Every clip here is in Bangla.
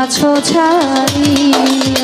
গিয়াছ ছাড়িয়া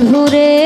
বন্ধুরে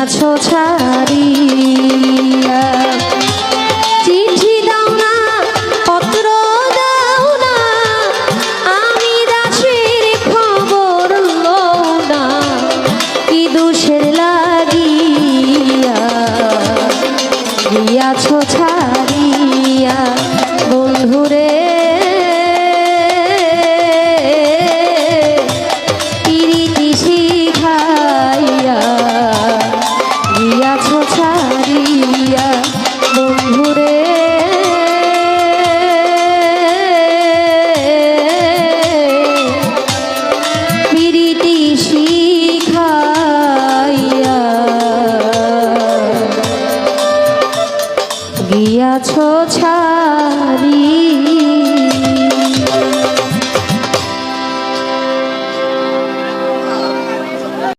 আছো ছাড়ি।